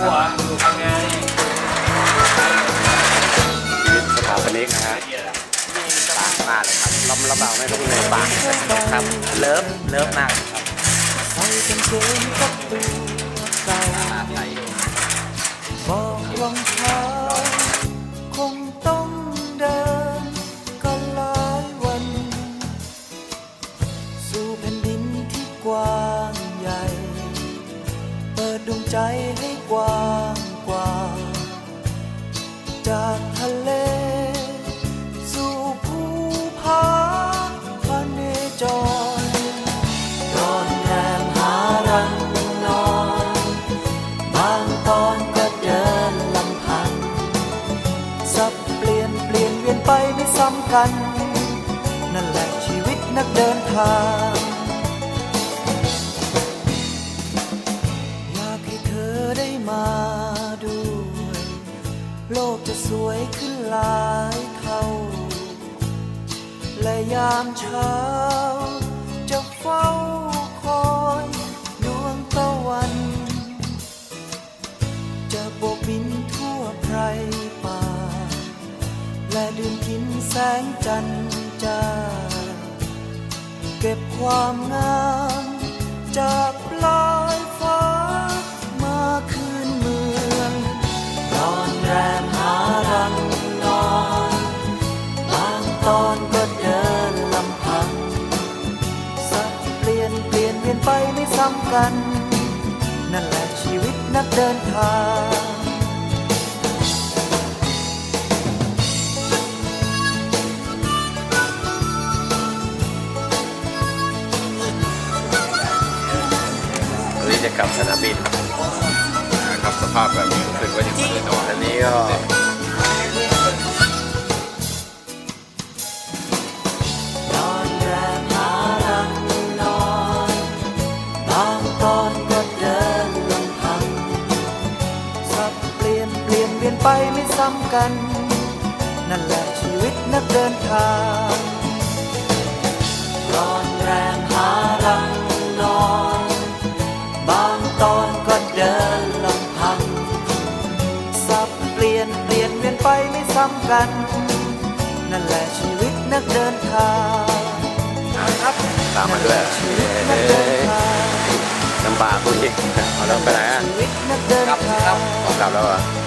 หัวอยู่ทำงานชีวิตสถาปนิกนะฮะปากมากเลยครับล้มระเบาไม่รู้เลยปากครับ เลิฟเลิฟมากบอกรองเท้าคงต้องเดินก็หลายวันสู่แผ่น ใจให้กว้างกว่า จากทะเลสู่ภูผาพระเนจรนอนแรมหารังนอน บางตอนก็เดินลำพังสับเปลี่ยนเปลี่ยนเวียนไปไม่ซ้ำกัน นั่นแหละชีวิตนักเดินทาง โลกจะสวยขึ้นหลายเท่า และยามเช้า จะเฝ้าคอยดวงตะวัน จะโบกบินทั่วไพรป่า และดื่มกินแสงจันทร์จ้าเก็บความงาม กัน นั่นแหละชีวิตนักเดินทางนี่จะกลับสนามบินนะครับสภาพแบบนี้รู้สึกว่ายังไม่ได้นอนอันนี้ก็ ไปไม่ซ้ำกัน นั่นแหละชีวิตนักเดินทางนอนแรมหารังนอน บางตอนก็เดินลำพัง สับเปลี่ยนเปลี่ยนเวียนไปไม่ซ้ำกัน นั่นแหละชีวิตนักเดินทางครับตามมาด้วยชีวิตนักเดินทางลำบากคุณอีกเอาแล้วไปไหนอะชีวิตนักเดินทางกลับแล้วเหรอ